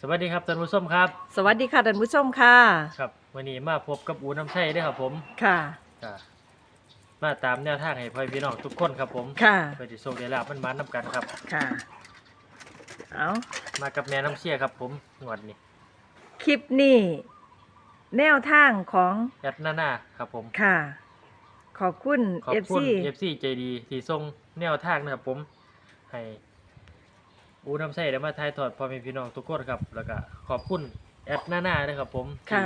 สวัสดีครับท่านผู้ชมครับ สวัสดีค่ะท่านผู้ชมค่ะ ครับวันนี้มาพบกับอูน้ำใช่ด้วยครับผมค่ะ อ่ามาตามแนวทางให้พ่อพี่น้องทุกคนครับผมค่ะ เพื่อที่โชคได้ลาบมันมานำกันครับ ค่ะ เอามากับแม่น้ำเชี่ยครับผมงวดนี้คลิปนี้แนวทางของยัดหน้าหน้าครับผม ค่ะ ขอบคุณขอบ FC คุณ FC ใจดีที่ส่งแนวทางนะครับผม ให้ อูน้ำใช่ได้มาถ่ายทอดพ่อแม่พี่น้องทุกคนครับ แล้วก็ขอบคุณแอดหน้าหน้าด้วยครับ ผมที่ค่ะ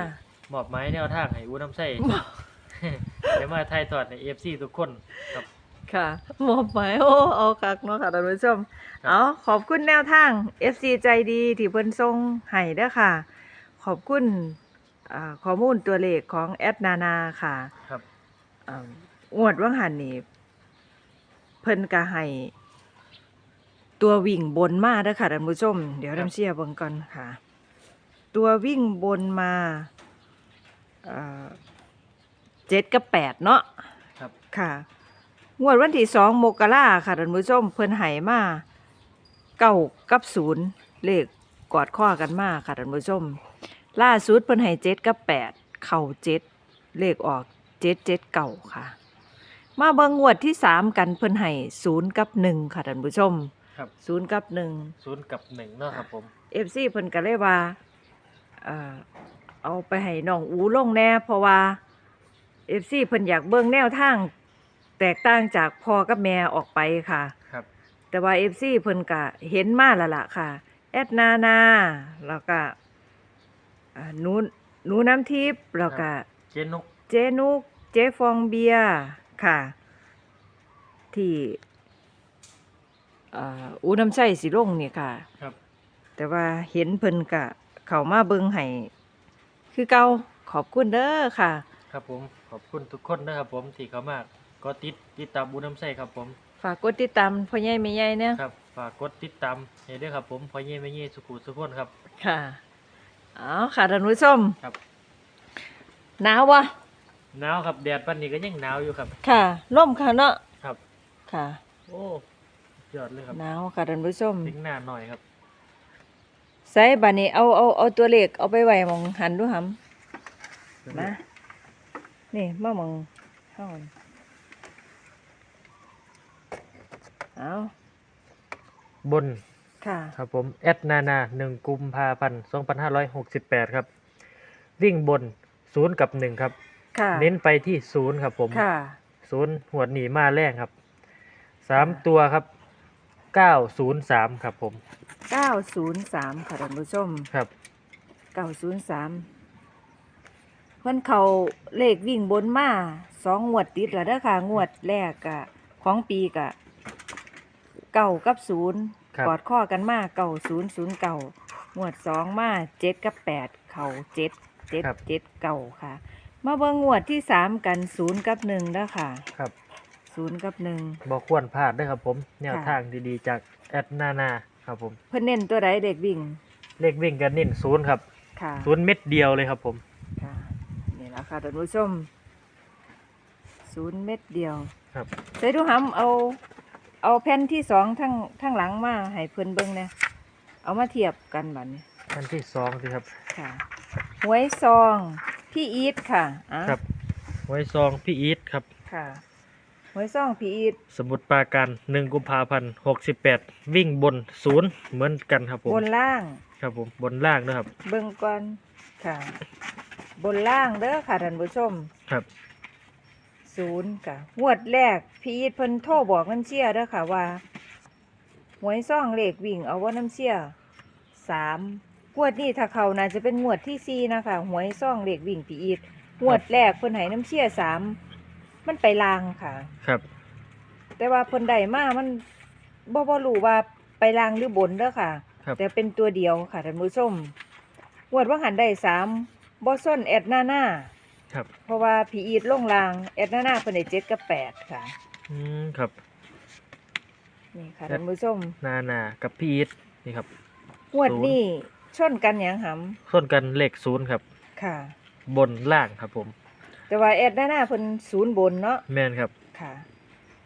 มอบหมายแนวทางให้อูน้ำใช่ได้มาถ่ายทอดใน FC ทุกคนครับ ค่ะหมอบหมายโอ้เอาคักเนาะค่ะท่านผู้ชม ครับ เอาขอบคุณแนวทาง FC ใจดีที่เพิ่นส่งให้เด้อค่ะ ขอบคุณอ่าข้อมูลตัวเลขของแอดนานาค่ะครับ อ่างวดว่างหันนี่เพิ่นก็ให้ ตัววิ่งบนมาเด้อค่ะท่านผู้ชม เดี๋ยวครับน้ำเชียร์เบิ่งก่อนค่ะ ตัววิ่งบนมาอ่าเจ็ดกับแปดเนาะครับ ค่ะ งวดวันที่สองมกราค่ะท่านผู้ชมเพิ่นให้มาเก้ากับศูนย์เลขกอดข้อกันมาค่ะท่านผู้ชม ล่าสุดเพิ่นให้เจ็ดกับแปดเข่าเจ็ดเลขออกเจ็ดเจ็ดเก่าค่ะ มาเบิ่งงวดที่สามกันเพิ่นให้ศูนย์กับหนึ่งค่ะท่านผู้ชม ครับ ศูนย์กับหนึ่งศูนย์กับหนึ่งเนาะครับผม เอฟซีเพิ่นก็เลยว่าเอ่อเอาไปให้น้องอูลงแน่เพราะว่าเอฟซีเพิ่นอยากเบิ่งแนวทาง แตกต่างจากพ่อกับแม่ออกไปค่ะ ครับ แต่ว่าเอฟซีเพิ่นก็เห็นมาแล้วล่ะค่ะ แอดนานา แล้วก็อ่าหนูหนูน้ำทิพย์แล้วก็ เจนุก เจนุก เจฟองเบียร์ค่ะ ที่ อ่าอูน้ำใช่สิลงนี่ค่ะ ครับ แต่ว่าเห็นเพิ่นกะ เขามาเบิ่งให้คือเก่าขอบคุณเด้อค่ะ ครับผมขอบคุณทุกคนนะครับผมที่เข้ามาก็ติดติดตามบูน้ำใส่ครับผม ฝากกดติดตามพ่อใหญ่แม่ใหญ่เนี่ยครับฝากกดติดตามให้ด้วยครับผมพอเย่ไม่เย่สุขุสุขคนครับ ค่ะเอาค่ะท่านผู้ชมครับ หนาววะหนาวครับแดดปันนี้ก็ยังหนาวอยู่ครับ ค่ะล่มค่ะเนาะครับ ค่ะ โอ้ ยอดเลยครับหนาวค่ะท่านผู้ชมทิ้งหน้าหน่อยครับใส่บัดนี้เอาเอาเอาตัวเลขเอาไปไว้หมองหันดูหำนะนี่มาหมองเฮานี่เอาบนค่ะ ครับผมแอดนานาหนึ่งกุมภาพันธ์สองพันห้าร้อยหกสิบแปดครับวิ่งบนศูนย์กับหนึ่งครับ ค่ะ เน้นไปที่ศูนย์ครับผมค่ะ ศูนย์หัวดหนีมาแรงครับสามตัวครับ เก้าศูนย์สามครับผมเก้าศูนย์สามค่ะท่านผู้ชม ครับเก้าศูนย์สามเพิ่นเขาเลขวิ่งบนมาสองงวดติดแล้วเด้อค่ะงวดแรกกะของปีกะเก้ากับศูนย์ครับ กอดข้อกันมาเก้าศูนย์ศูนย์เก้างวดสองมาเจ็ดกับแปดเข่าเจ็ดเจ็ดเจ็ดเก้าค่ะ มาเบิ่งงวดที่สามกันศูนย์กับหนึ่งเด้อค่ะ ครับ ศูนย์กับหนึ่ง บอกควรพลาดด้วยครับผม แนวค่ะ ทางดีๆจากแอดนานาครับผม เพิ่นเน้นตัวใดเด็กวิ่งเลขวิ่งกันเน้นศูนย์ครับค่ะ ศูนย์เม็ดเดียวเลยครับผม ค่ะนี่แหละค่ะท่านผู้ชมศูนย์เม็ดเดียวครับ ใส่ดูหำเอาเอาแผ่นที่สองทั้งทั้งหลังมาให้เพิ่นเบิ่งเนี่ยเอามาเทียบกันบัดนี้อันที่สองสิครับ ค่ะหวยซองพี่อีทค่ะอะครับไว้ซองพี่อีทครับค่ะ หวยซองพี่อีทสมุดปราการหนึ่งกุมภาพันธ์หกสิบแปดวิ่งบนศูนย์เหมือนกันครับผมบนล่าง ครับผมบนล่างนะครับ เบิ่งก่อนค่ะ บนล่างเด้อค่ะท่านผู้ชมครับศูนย์ค่ะงวดแรกพี่อีทเพิ่นโทรบอกน้ำเชี่ยเด้อค่ะว่าหวยซ่องเลขวิ่งเอาว่าน้ำเชี่ยสามงวดนี้ถ้าเขาน่าจะเป็นงวดที่สี่นะคะหวยซ่องเลขวิ่งพี่อีทงวดแรกเพิ่นให้น้ำเชี่ยสาม มันไปลางค่ะ ครับ แต่ว่าเพิ่นได้มามันบ่บ่รู้ว่าไปลางหรือบนเด้อค่ะ ครับ แต่เป็นตัวเดียวค่ะท่านผู้ชมงวดว่าหันได้สามบ่ส้นแอดหน้าหน้า ครับ เพราะว่าผีอีดลงลางแอดหน้าหน้าเพิ่นได้เจ็ดกับแปดค่ะ อืมครับ นี่ค่ะแอด ท่านผู้ชมนานากับพี่อีทนี่ครับ งวดนี้ชนกันหยังหส้นกันเลขศูนย์ครับำค่ะ บนล่างครับผม แต่ว่าแอดหน้าหน้าเพิ่นศูนย์บนเนาะแม่นครับ ค่ะ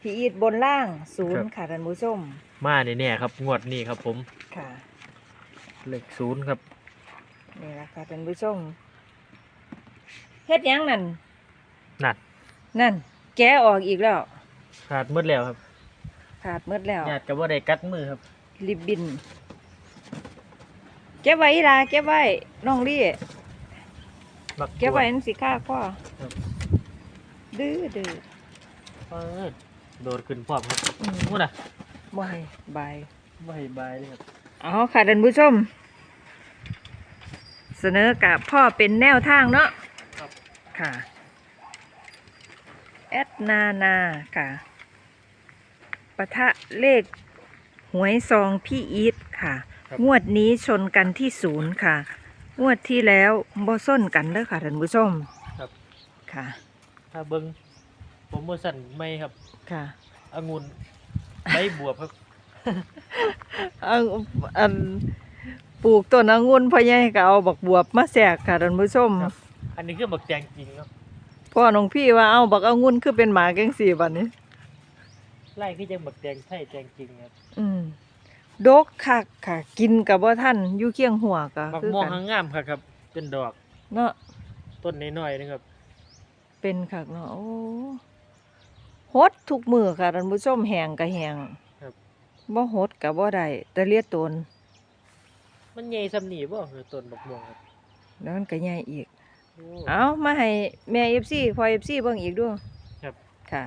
ผีอีดบนล่างศูนครัย์บค่ะท่านผู้ชมมาแน่ๆครับ งวดนี้ครับผมค่ะเลขศูนย์ครับนี่ล่ะค่ะท่านผู้ชมเฮ็ดหยังนั่นนั่นนั่น แกะออกอีกแล้ว ขาดหมืดแล้วครับขาดหมดแล้ว ญาติก็บ่ได้กัดมือครับ ริบบิน เก็บไว้อีหล่ะเก็บไว้น้องลี่ มักเก็บไว้นั่นสิค่าข้อครับดื้อดื้อเปิดโดดขึ้นพร้อมครับอืมนู่นน่ะบ่ให้บายบ่ให้บายเลยครับเอาค่ะท่านผู้ชม เสนอกับพ่อเป็นแนวทางเนาะครับค่ะแอดนานาค่ะ ปะทะเลขหวยซองพี่อีทค่ะ งวดนี้ชนกันที่ศูนย์ค่ะ งวดที่แล้วบ่ส้นกันเด้อค่ะท่านผู้ชมครับ ค่ะ ถ้าเบิ่งโปรโมชั่นใหม่ครับค่ะองุ่นใบบวบครับ อันอันปลูกต้นองุ่นพ่อใหญ่ก็เอาบักบวบมาแสกค่ะท่านผู้ชมครับ อันนี้คือบักแตงจริงเนาะพ่อน้องพี่ว่าเอาบักองุ่นคือเป็นหมาแกงสี่บัดนี้ไล่คือจังบักแตงไทยแตงจริงครับ อืม ดกคักค่ะ กินกับบ่ท่านอยู่เคียงหัวก็บักคือม่วงกันหางงามครับครับเป็นดอกเนาะต้นน้อยๆนะครับเป็นคักเนาะโอ้ฮดทุกมือค่ะท่านผู้ชมแหงก็แหงครับบ่ฮดก็บ่ได้แต่เลียตนมันใหญ่สำนีบ่คือต้นบักม่วงครับแล้วมันก็ใหญ่อีก โอ้ เอามาให้แม่ FC พ่อ FC เบิ่งอีกด้วยครับ ค่ะ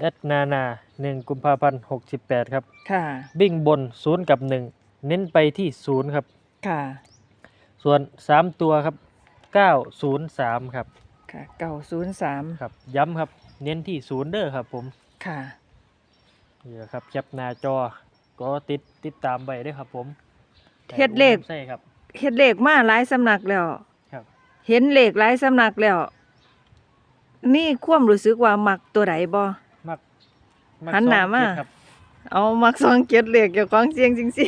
แอดนานาหนึ่งกุมภาพันธ์หกสิบแปดครับ ค่ะวิ่งบนศูนย์กับหนึ่งเน้นไปที่ศูนย์ครับ ค่ะ ส่วนสามตัวครับเก้าศูนย์สามครับ ค่ะ903ครับ ย้ำครับเน้นที่ศูนย์เด้อครับผมค่ะนี่แหละครับแคปหน้าจอ ก็ติดติดตามไปด้วยครับผมเฮ็ดเลข ใช่ครับ เฮ็ดเลขมาหลายสำนักแล้วครับ เห็นเลขหลายสำนักแล้ว นี่ความรู้สึกว่ามักตัวใดบ่มักมัก หันหน้าสองมาเจ็ดครับเอามักสองเกียรเลขเกี่ยวกับเสียงจริงสิ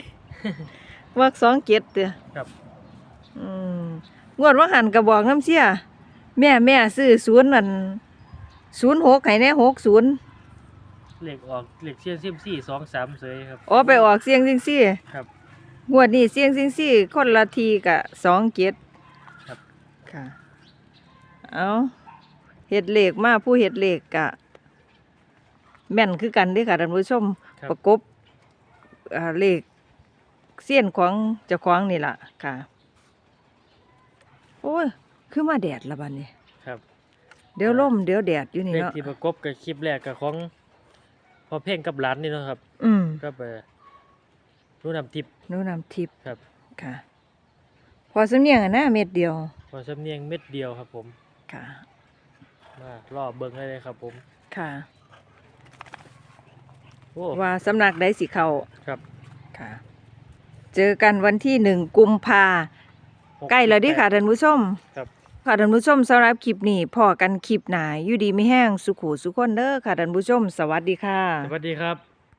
มักสองเกียรเด้อครับอืมงวดว่าหันกระบอกน้ำเสีย แม่แม่ซื้อศูนย์นั่นศูนย์หกให้แน่หกศูนย์เลขออกเลขเชียนซิมซี่สองสามเสยครับ อ๋อไปออกเสียงจริงสิครับ งวดนี้เสียงจริงสิคนละทีกะสองเกียรครับ ค่ะ เอาเห็ดเหล็กมาผู้เห็ดเหล็กกะ แม่นคือกันเด้อค่ะท่านผู้ชมครับ ประกบอ่าเลขเสี้ยนของเจ้าของนี่ล่ะค่ะ โอ้ยคือมาแดดละบัดนี้ ครับ เดี๋ยวล่มเดี๋ยวแดดอยู่นี่เลขเนาะที่ประกบกับคลิปแรกกับของพอเพ่งกับหลานนี่เนาะครับอืมก็ไปรู้นำทิป หนูนำทิพย์ครับ ค่ะ พอสำเนียงอะนะเม็ดเดียวพอสำเนียงเม็ดเดียวครับผม ค่ะ มารอเบิ่งได้เลยครับผม ค่ะ โอ้ว่าสำนักใดสิเข้าครับค่ะ เจอกันวันที่หนึ่งกุมภาใกล้แล้วเดิค่ะท่านผู้ชมครับ ค่ะท่านผู้ชมสำหรับคลิปนี้พอกันคลิปหนาอยู่ดีไม่แห้งสุขูสุขคนเด้อค่ะท่านผู้ชม สวัสดีค่ะ สวัสดีครับ